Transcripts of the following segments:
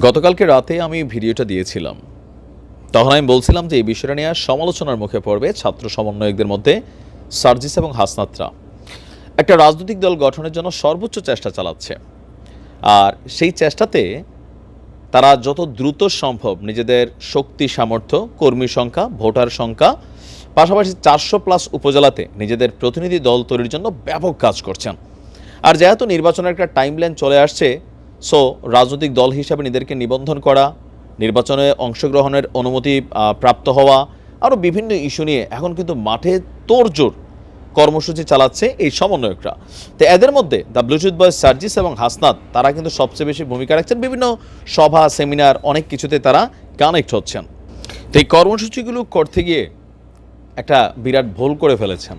গতকালকে রাতে আমি ভিডিওটা দিয়েছিলাম। তখন আমি বলছিলাম যে এই বিষয়টা নিয়ে সমালোচনার মুখে পড়বে ছাত্র সমন্বয়কদের মধ্যে সার্জিস এবং হাসনাত্রা। একটা রাজনৈতিক দল গঠনের জন্য সর্বোচ্চ চেষ্টা চালাচ্ছে। আর সেই চেষ্টাতে তারা যত দ্রুত সম্ভব নিজেদের শক্তি, সামর্থ্য, কর্মী সংখ্যা, ভোটার সংখ্যা, পাশাপাশি চারশো প্লাস উপজেলাতে নিজেদের প্রতিনিধি দল তৈরির জন্য ব্যাপক কাজ করছেন। আর যেহেতু নির্বাচনের একটা টাইমলাইন চলে আসছে সো রাজনৈতিক দল হিসাবে নিজেদেরকে নিবন্ধন করা, নির্বাচনে অংশগ্রহণের অনুমতি প্রাপ্ত হওয়া, আরও বিভিন্ন ইস্যু নিয়ে এখন কিন্তু মাঠে তোড়জোড় কর্মসূচি চালাচ্ছে এই সমন্বয়করা। তো এদের মধ্যে দ্য ব্লুটুথ বয় সার্জিস এবং হাসনাত, তারা কিন্তু সবচেয়ে বেশি ভূমিকা রাখছেন। বিভিন্ন সভা, সেমিনার, অনেক কিছুতে তারা কানেক্ট হচ্ছেন। তো এই কর্মসূচিগুলো করতে গিয়ে একটা বিরাট ভুল করে ফেলেছেন।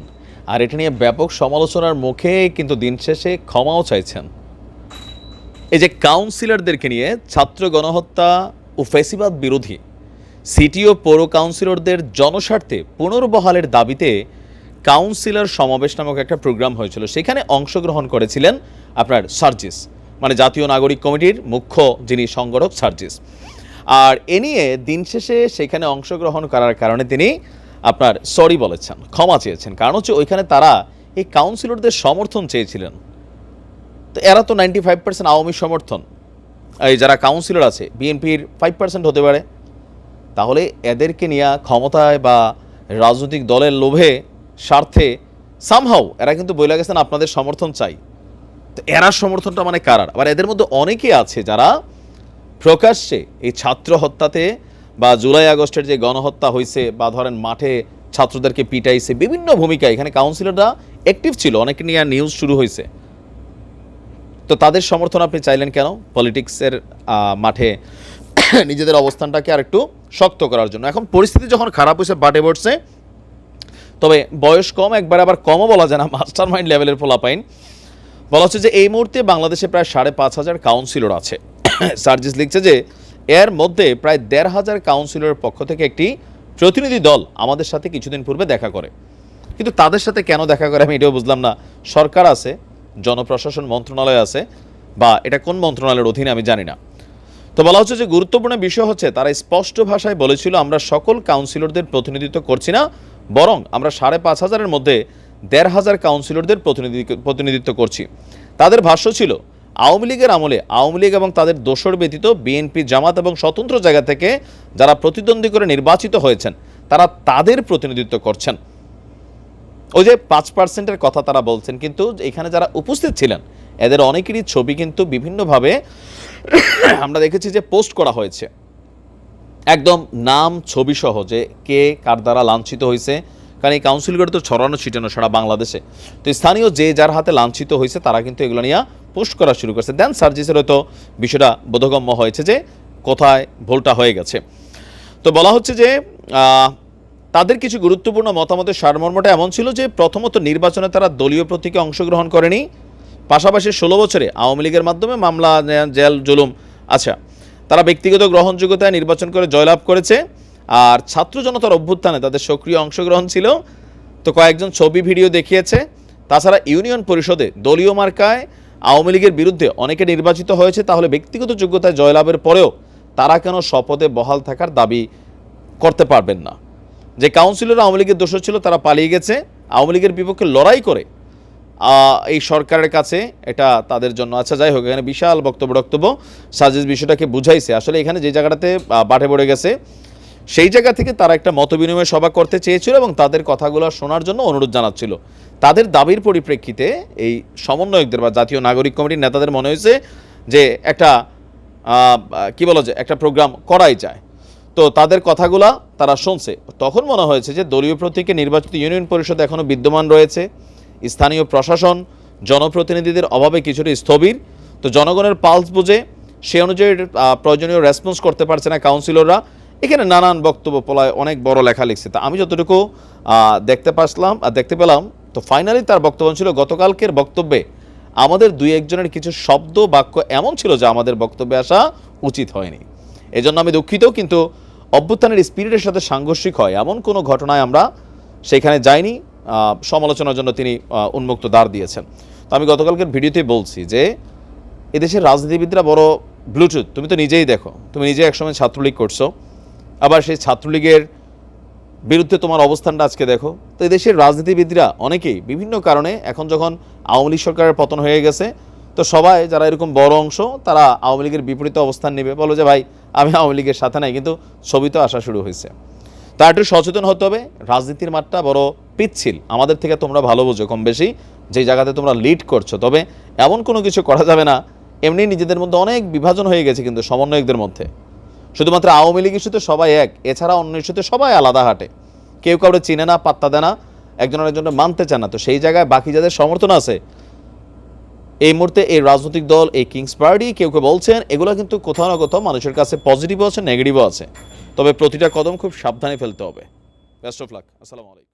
আর এটা নিয়ে ব্যাপক সমালোচনার মুখে কিন্তু দিন শেষে ক্ষমাও চাইছেন। এই যে কাউন্সিলরদেরকে নিয়ে ছাত্র গণহত্যা ও ফেসিবাদ বিরোধী সিটি ও পৌর কাউন্সিলরদের জনস্বার্থে পুনর্বহালের দাবিতে কাউন্সিলর সমাবেশ নামক একটা প্রোগ্রাম হয়েছিল। সেখানে অংশগ্রহণ করেছিলেন আপনার সার্জিস মানে জাতীয় নাগরিক কমিটির মুখ্য যিনি সংগঠক সার্জিস। আর এ নিয়ে দিন শেষে সেখানে অংশগ্রহণ করার কারণে তিনি আপনার সরি বলেছেন, ক্ষমা চেয়েছেন। কারণ হচ্ছে ওইখানে তারা এই কাউন্সিলরদের সমর্থন চেয়েছিলেন। তো এরা তো নাইনটি ফাইভ পার্সেন্ট আওয়ামী সমর্থন। এই যারা কাউন্সিলর আছে বিএনপির ফাইভ পার্সেন্ট হতে পারে। তাহলে এদেরকে নিয়ে ক্ষমতায় বা রাজনৈতিক দলের লোভে, স্বার্থে সামহাও এরা কিন্তু বলে গেছেন আপনাদের সমর্থন চাই। তো এরা সমর্থনটা মানে কারার আবার এদের মধ্যে অনেকে আছে যারা প্রকাশ্যে এই ছাত্র হত্যাতে বা জুলাই আগস্টের যে গণহত্যা হয়েছে বা ধরেন মাঠে ছাত্রদেরকে পিটাইছে, বিভিন্ন ভূমিকা এখানে কাউন্সিলররা অ্যাক্টিভ ছিল। অনেকে নিয়ে নিউজ শুরু হয়েছে তো তাদের সমর্থন আপনি চাইলেন কেন? পলিটিক্সের মাঠে নিজেদের অবস্থানটাকে আর একটু শক্ত করার জন্য। এখন পরিস্থিতি যখন খারাপ হয়েছে, বাটে পড়ছে, তবে বয়স কম, একবার আবার কমও বলা যায় না মাস্টার মাইন্ড লেভেলের ফলাপাইন বলা হচ্ছে যে এই মুহূর্তে বাংলাদেশে প্রায় সাড়ে পাঁচ হাজার কাউন্সিলর আছে। সার্জিস লিখছে যে, এর মধ্যে প্রায় দেড় হাজার কাউন্সিলরের পক্ষ থেকে একটি প্রতিনিধি দল আমাদের সাথে কিছুদিন পূর্বে দেখা করে। কিন্তু তাদের সাথে কেন দেখা করে আমি এটাও বুঝলাম না। সরকার আছে জনপ্রশাসন মন্ত্রণালয় আছে বা এটা কোন মন্ত্রণালয়ের অধীনে আমি জানি না। তো বলা হচ্ছে যে গুরুত্বপূর্ণ বিষয় হচ্ছে তারা স্পষ্ট ভাষায় বলেছিল, আমরা সকল কাউন্সিলরদের প্রতিনিধিত্ব করছি না, বরং আমরা সাড়ে পাঁচ হাজারের মধ্যে দেড় হাজার কাউন্সিলরদের প্রতিনিধি প্রতিনিধিত্ব করছি। তাদের ভাষ্য ছিল, আওয়ামী লীগের আমলে আওয়ামী লীগ এবং তাদের দোষর ব্যতীত বিএনপি, জামাত এবং স্বতন্ত্র জায়গা থেকে যারা প্রতিদ্বন্দ্বী করে নির্বাচিত হয়েছেন, তারা তাদের প্রতিনিধিত্ব করছেন। ওই যে পাঁচ পার্সেন্টের কথা তারা বলছেন, কিন্তু এখানে যারা উপস্থিত ছিলেন, এদের অনেকেরই ছবি কিন্তু বিভিন্নভাবে আমরা দেখেছি যে পোস্ট করা হয়েছে। একদম নাম, ছবি সহ যে কে কার দ্বারা লাঞ্ছিত হয়েছে, কারণ এই কাউন্সিলগুলো তো ছড়ানো, ছিটানো সারা বাংলাদেশে। তো স্থানীয় যে যার হাতে লাঞ্ছিত হয়েছে, তারা কিন্তু এগুলো নিয়ে পোস্ট করা শুরু করছে। দেন সার্জিসের হয়তো বিষয়টা বোধগম্য হয়েছে যে কোথায় ভুলটা হয়ে গেছে। তো বলা হচ্ছে যে তাদের কিছু গুরুত্বপূর্ণ মতামতের সারমর্মটা এমন ছিল যে প্রথমত নির্বাচনে তারা দলীয় প্রতীকে অংশগ্রহণ করেনি। পাশাপাশি ষোলো বছরে আওয়ামী লীগের মাধ্যমে মামলা জেল, জুলুম আচ্ছা তারা ব্যক্তিগত গ্রহণযোগ্যতায় নির্বাচন করে জয়লাভ করেছে। আর ছাত্র জনতার অভ্যুত্থানে তাদের সক্রিয় অংশগ্রহণ ছিল। তো কয়েকজন ছবি, ভিডিও দেখিয়েছে। তাছাড়া ইউনিয়ন পরিষদে দলীয় মার্কায় আওয়ামী লীগের বিরুদ্ধে অনেকে নির্বাচিত হয়েছে। তাহলে ব্যক্তিগত যোগ্যতায় জয়লাভের পরেও তারা কেন শপথে বহাল থাকার দাবি করতে পারবেন না? যে কাউন্সিলর আওয়ামী লীগের দোষ ছিল, তারা পালিয়ে গেছে। আওয়ামী লীগের বিপক্ষে লড়াই করে এই সরকারের কাছে এটা তাদের জন্য। আচ্ছা যাই হোক, এখানে বিশাল বক্তব্য বক্তব্য সাজেস বিষয়টাকে বুঝাইছে। আসলে এখানে যে জায়গাটাতে বাটে পড়ে গেছে, সেই জায়গা থেকে তারা একটা মত বিনিময় সভা করতে চেয়েছিল এবং তাদের কথাগুলো শোনার জন্য অনুরোধ জানাচ্ছিল। তাদের দাবির পরিপ্রেক্ষিতে এই সমন্বয়কদের বা জাতীয় নাগরিক কমিটির নেতাদের মনে হয়েছে যে একটা কি বলা যায়, একটা প্রোগ্রাম করাই যায়। তো তাদের কথাগুলা তারা শুনছে। তখন মনে হয়েছে যে দলীয় প্রতীকে নির্বাচিত ইউনিয়ন পরিষদ এখনও বিদ্যমান রয়েছে। স্থানীয় প্রশাসন, জনপ্রতিনিধিদের অভাবে কিছুটা স্থবির। তো জনগণের পালস বুঝে সে অনুযায়ী প্রয়োজনীয় রেসপন্স করতে পারছে না কাউন্সিলররা। এখানে নানান বক্তব্য পলায় অনেক বড় লেখা লিখছে। তা আমি যতটুকু দেখতে পাসলাম আর দেখতে পেলাম, তো ফাইনালি তার বক্তব্য ছিল, গতকালকের বক্তব্যে আমাদের দুই একজনের কিছু শব্দ বাক্য এমন ছিল যে আমাদের বক্তব্যে আসা উচিত হয়নি। এজন্য আমি দুঃখিত, কিন্তু অভ্যুত্থানের স্পিরিটের সাথে সাংঘর্ষিক হয়। এমন কোনো ঘটনায় আমরা সেখানে যাইনি। সমালোচনার জন্য তিনি উন্মুক্ত দ্বার দিয়েছেন। তো আমি গতকালকের ভিডিওতে বলছি যে, এদেশের রাজনীতিবিদরা বড় ব্লুটুথ। তুমি তো নিজেই দেখো। তুমি নিজে একসময় ছাত্রলীগ করছ। আবার সেই ছাত্রলীগের বিরুদ্ধে তোমার অবস্থানটা আজকে দেখো। তো এই দেশের রাজনীতিবিদরা অনেকেই বিভিন্ন কারণে এখন যখন আওয়ামী লীগ সরকারের পতন হয়ে গেছে, তো সবাই যারা এরকম বড় অংশ, তারা আওয়ামী লীগের বিপরীতে অবস্থান নেবে। বলো যে, ভাই আমি আওয়ামী লীগের সাথে নাই, কিন্তু ছবি তো আসা শুরু হয়েছে। তা একটু সচেতন হতে হবে, রাজনীতির মাঠটা বড় পিচ্ছিল। আমাদের থেকে তোমরা ভালো বোঝো কম বেশি, যে জায়গাতে তোমরা লিড করছ। তবে এমন কোনো কিছু করা যাবে না, এমনি নিজেদের মধ্যে অনেক বিভাজন হয়ে গেছে কিন্তু সমন্বয়কদের মধ্যে। শুধুমাত্র আওয়ামী লীগ ইস্যুতে সবাই এক, এছাড়া অন্য ইস্যুতে সবাই আলাদা হাঁটে। কেউ কাউরে চিনে না, পাত্তা দেয় না, একজন আরেকজনকে মানতে চায় না। তো সেই জায়গায় বাকি যাদের সমর্থন আছে এই মুহূর্তে এই রাজনৈতিক দল, এই কিংস পার্টি কেউ কেউ বলছেন, এগুলো কিন্তু কোথাও না কোথাও মানুষের কাছে পজিটিভও আছে নেগেটিভও আছে। তবে প্রতিটা কদম খুব সাবধানে ফেলতে হবে। বেস্ট অফ লাক আসসালামু আলাইকুম।